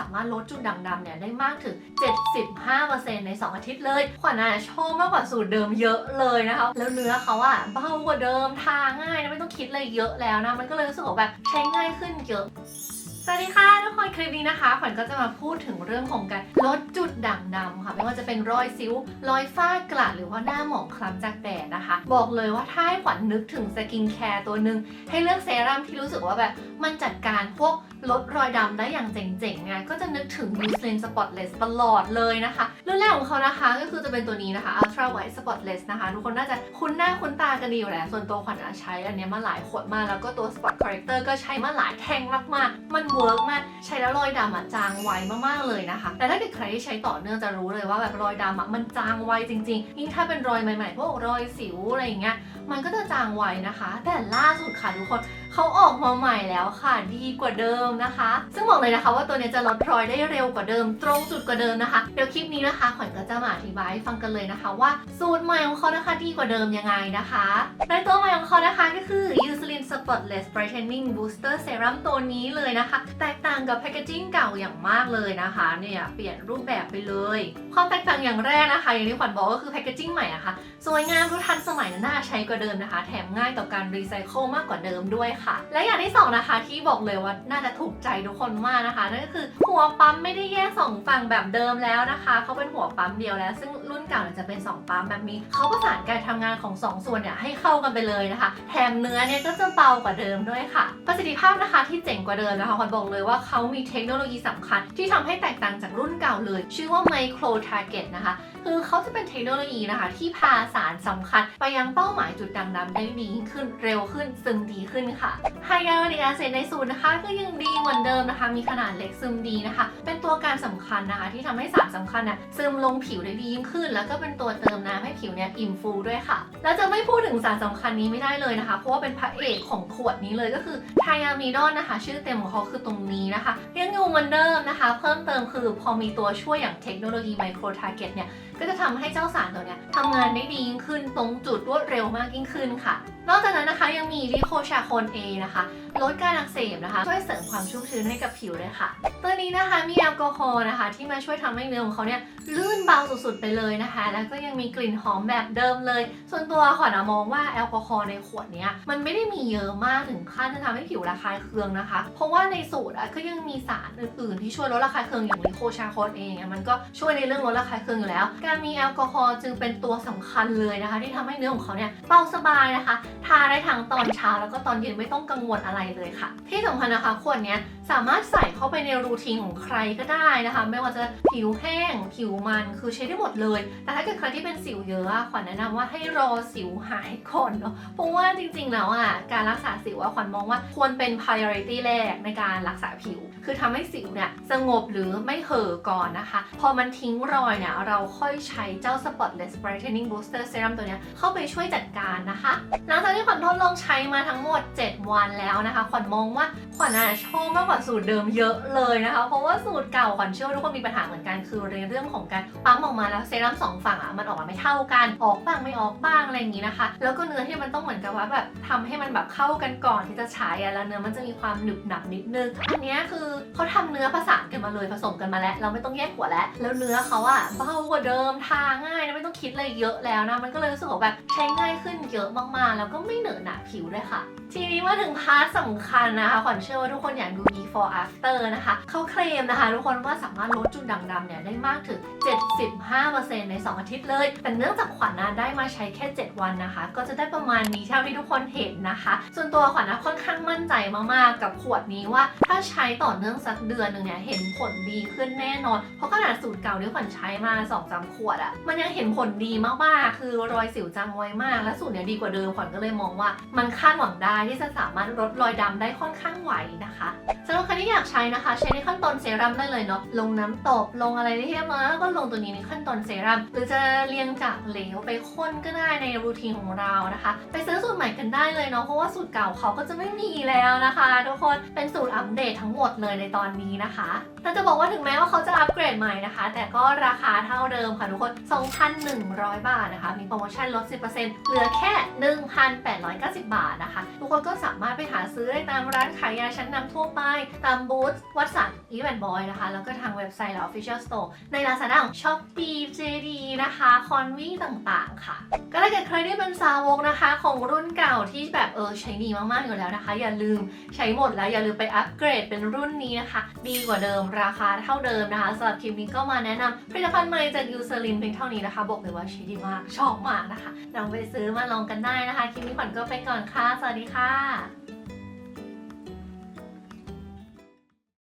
สามารถลดจุดด่างดำเนี่ยได้มากถึง 75%ใน 2 อาทิตย์เลย ขวัญอะชอบมากกว่าสูตรเดิมเยอะเลยนะคะ แล้วเนื้อเขาอะเบากว่าเดิมทาง่ายนะไม่ต้องคิดเลยเยอะแล้วนะ มันก็เลยรู้สึกว่าแบบใช้ง่ายขึ้นเยอะ สวัสดีค่ะทุกคนคลิปนี้นะคะขวัญก็จะมาพูดถึงเรื่องของการลดจุดด่างดำค่ะ ไม่ว่าจะเป็นรอยสิวรอยฝ้ากระหรือว่าหน้าหมองคล้ำจากแดดนะคะ บอกเลยว่าถ้าให้ขวัญนึกถึงสกินแคร์ตัวหนึ่งให้เลือกเซรั่มที่รู้สึกว่าแบบ มันจัดการพวกลดรอยดำได้อย่างเจ๋งๆไงก็จะนึกถึง Eucerin Spotless ตลอดเลยนะคะรุ่นแรกของเขานะคะก็คือจะเป็นตัวนี้นะคะ Ultra White Spotless นะคะ ทุกคนน่าจะคุ้นหน้าคุ้นตากันดีอยู่แล้วส่วนตัวขวัญใช้อันนี้มาหลายขวดมาแล้วก็ตัว Spot Corrector ก็ใช้มาหลายแท่งมากๆมันเวิร์กมาก ใช้แล้วรอยดำอะจางไวมากๆเลยนะคะ แต่ถ้าเกิดใครที่ใช้ต่อเนื่องจะรู้เลยว่าแบบรอยดำอะมันจางไวจริงๆ ยิ่งถ้าเป็นรอยใหม่ๆพวกรอยสิวอะไรอย่างเงี้ย มันก็จะจางไวนะคะ แต่ล่าสุดค่ะทุกคน เขาออกมาใหม่แล้วค่ะ ดีกว่าเดิมนะคะ ซึ่งบอกเลยนะคะ ว่าตัวนี้จะลดรอยได้เร็วกว่าเดิม ตรงจุดกว่าเดิมนะคะ เดี๋ยวคลิปนี้นะคะขวัญก็จะมาอธิบายให้ฟังกันเลยนะคะ ว่าสูตรใหม่ของเขานะคะดีกว่าเดิมยังไงนะคะในตัวใหม่ของเขานะคะก็คือ Eucerin Spotless Brightening Booster Serum ตัวนี้เลยนะคะ แตกต่างกับแพคเกจิ้งเก่าอย่างมากเลยนะคะเนี่ยเปลี่ยนรูปแบบไปเลย ความแตกต่างอย่างแรกนะคะ อย่างที่ขวัญบอกก็คือแพคเกจิ้งใหม่อะค่ะสวยงามดูทันสมัยน่าใช้กว่าเดิมนะคะ แถมง่ายต่อการรีไซเคิลมากกว่าเดิมด้วยค่ะและอย่างที่สองนะคะที่บอกเลยว่าน่าจะถูกใจทุกคนมากนะคะนั่นก็คือหัวปั๊มไม่ได้แยกสองฝั่งแบบเดิมแล้วนะคะเขาเป็นหัวปั๊มเดียวแล้ว ซึ่งรุ่นเก่าจะเป็นสองปั๊มแบบนี้เขาประสานการทำงานของสองส่วนเนี่ยให้เข้ากันไปเลยนะคะ แถมเนื้อเนี่ยก็จะเบากว่าเดิมด้วยค่ะ ประสิทธิภาพนะคะที่เจ๋งกว่าเดิมนะคะขวัญบอกเลยว่าเขามีเทคโนโลยีสำคัญ ที่ทำให้แตกต่างจากรุ่นเก่าเลย ชื่อว่า Micro Target นะคะคือเขาจะเป็นเทคโนโลยีนะคะ ที่พาสารสำคัญ ไปยังเป้าหมายจุดด่างดำได้ดีขึ้นเร็วขึ้นซึมดีขึ้นค่ะไฮยาลูริกแอซิดในสูตรนะคะ ก็ยังดีเหมือนเดิมนะคะ มีขนาดเล็กซึมดีนะคะ เป็นตัวการสำคัญนะคะ ที่ทำให้สารสำคัญน่ะซึมลงผิวได้ดียิ่งขึ้น แล้วก็เป็นตัวเติมน้ำให้ผิวเนี่ยอิ่มฟูด้วยค่ะ แล้วจะไม่พูดถึงสารสำคัญนี้ไม่ได้เลยนะคะ เพราะว่าเป็นพระเอกของขวดนี้เลยก็คือไทยามีดอนนะคะ ชื่อเต็มของเขาคือตรงนี้นะคะยังอยู่เหมือนเดิมนะคะ เพิ่มเติมคือพอมีตัวช่วยอย่างเทคโนโลยีไมโครทาร์เก็ตเนี่ยก็จะทำให้เจ้าสารตัวเนี้ยทำงานได้ดียิ่งขึ้นตรงจุดรวดเร็วมากยิ่งขึ้นค่ะ นอกจากนั้นนะ ยังมีลิโคชาโคนเอนะคะลดการอักเสบนะคะ ช่วยเสริมความชุ่มชื้นให้กับผิวด้วยค่ะ ตัวนี้นะคะมีแอลกอฮอล์นะคะ ที่มาช่วยทำให้เนื้อของเขาเนี่ยลื่นเบาสุดๆไปเลยนะคะ แล้วก็ยังมีกลิ่นหอมแบบเดิมเลย ส่วนตัวขวัญอะมองว่าแอลกอฮอล์ในขวดนี้มันไม่ได้มีเยอะมากถึงขั้นจะทำให้ผิวระคายเคืองนะคะ เพราะว่าในสูตรอะก็ยังมีสารอื่นๆ ที่ช่วยลดระคายเคืองอย่างลิโคชาโคนเองมันก็ช่วยในเรื่องลดระคายเคืองอยู่แล้ว การมีแอลกอฮอล์จึงเป็นตัวสำคัญเลยนะคะ ที่ทำให้เนื้อของเขาเนี่ยเบาสบายนะคะ ทาได้ทั้งตอนเช้าแล้วก็ตอนเย็นไม่ต้องกังวลอะไรเลยค่ะ ที่สำคัญนะคะขวดนี้สามารถใส่เข้าไปในรูทีนของใครก็ได้นะคะ ไม่ว่าจะผิวแห้ง ผิวมันคือใช้ได้หมดเลย แต่ถ้าเกิดใครที่เป็นสิวเยอะขวัญแนะนำว่าให้รอสิวหายก่อนเนาะเพราะว่าจริงๆแล้วอะการรักษาสิวขวัญมองว่าควรเป็น priority แรกในการรักษาผิว คือทำให้สิวเนี่ยสงบหรือไม่เห่อก่อนนะคะ พอมันทิ้งรอยเนี่ยเราค่อยใช้เจ้า spotless brightening booster serum ตัวเนี้ยเข้าไปช่วยจัดการนะคะ หลังจากที่ขวัญทดลองใช้มาทั้งหมด 7 วันแล้วนะคะ ขวัญมองว่าขวัญอะชอบมากกว่าสูตรเดิมเยอะเลยนะคะ เพราะว่าสูตรเก่าขวัญเชื่อว่าทุกคนมีปัญหาเหมือนกันคือในเรื่องของการปั๊มออกมาแล้วเซรั่มสองฝั่งอะมันออกมาไม่เท่ากันออกบ้างไม่ออกบ้างอะไรอย่างนี้นะคะ แล้วก็เนื้อที่มันต้องเหมือนกับว่าแบบทำให้มันแบบเข้ากันก่อนที่จะใช้อะแล้วเนื้อมันจะมีความหนึบหนับนิดนึงอันนี้คือเขาทำเนื้อผสานกันมาเลยผสมกันมาแล้ว เราไม่ต้องแยกหัวแล้ว แล้วเนื้อเขาอะเบากว่าเดิมทาง่ายนะไม่ต้องคิดอะไรเยอะแล้วนะมันก็เลยรู้สึกว่าแบบใช้ง่ายขึ้นเยอะมากๆ แล้วก็ไม่เหนอะหนะผิวด้วยค่ะ ทีนี้มาถึงพาร์ทสำคัญนะคะขวัญเชื่อว่าทุกคนอยากดู before after นะคะเขาเคลมนะคะ ทุกคนว่าสามารถลดจุดด่างดำเนี่ยได้มากถึง 75%ใน 2 อาทิตย์เลย แต่เนื่องจากขวัญนะได้มาใช้แค่ 7 วันนะคะ ก็จะได้ประมาณนี้เท่าที่ทุกคนเห็นนะคะ ส่วนตัวขวัญนะค่อนข้างมั่นใจมากๆ กับขวดนี้ว่า ถ้าใช้ต่อเนื่องสักเดือนหนึ่งเนี่ยเห็นผลดีขึ้นแน่นอน เพราะขนาดสูตรเก่าที่ขวัญใช้มา2อสามขวดอะมันยังเห็นผลดีมากๆคือรอยสิวจางไวมาก และสูตรเนี้ยดีกว่าเดิมขวัญก็เลยมองว่ามันคาดหวังได้ที่จะสามารถลดรอยดำได้ค่อนข้างไหวนะคะ สำหรับใครที่อยากใช้นะคะ ใช้ในขั้นตอนเซรั่มได้เลยเนาะลงน้ำตบลงอะไรได้เรียบร้อยแล้วก็ลงตัวนี้ในขั้นตอนเซรั่มหรือจะเรียงจากเหลวไปข้นก็ได้ในรูทีนของเรานะคะ ไปซื้อสูตรใหม่กันได้เลยเนาะเพราะว่าสูตรเก่าเขาก็จะไม่มีแล้วนะคะทุกคนเป็นสูตรอัปเดตทั้งหมดเลยในตอนนี้นะคะแต่จะบอกว่าถึงแม้ว่าเขาจะอัปเกรดใหม่นะคะ แต่ก็ราคาเท่าเดิมค่ะทุกคน 2,100 บาทนะคะ มีโปรโมชั่นลด 10%เหลือแค่ 1,890 บาทนะคะ ทุกคนก็สามารถไปหาซื้อได้ตามร้านขายยาชั้นนำทั่วไปตามบูธวัดสันอีเวนต์บอยนะคะ แล้วก็ทางเว็บไซต์และ Official Store ใน Lazada ของ Shopee JD นะคะคอนวีต่างๆ ค่ะ ก็ถ้าเกิดใครได้เป็นสาวกนะคะ ของรุ่นเก่าที่แบบเออใช้ดีมากๆอยู่แล้วนะคะ อย่าลืมใช้หมดแล้วอย่าลืมไปอัปเกรดเป็นรุ่นนี้นะคะ ดีกว่าเดิมราคาเท่าเดิมนะคะสำหรับคลิปนี้ก็มาแนะนำผลิตภัณฑ์ใหม่จากยูเซรินเพียงเท่านี้นะคะบอกเลยว่าใช้ดีมากชอบมากนะคะลองไปซื้อมาลองกันได้นะคะคลิปนี้ขวัญก็ไปก่อนค่ะสวัสดีค่ะ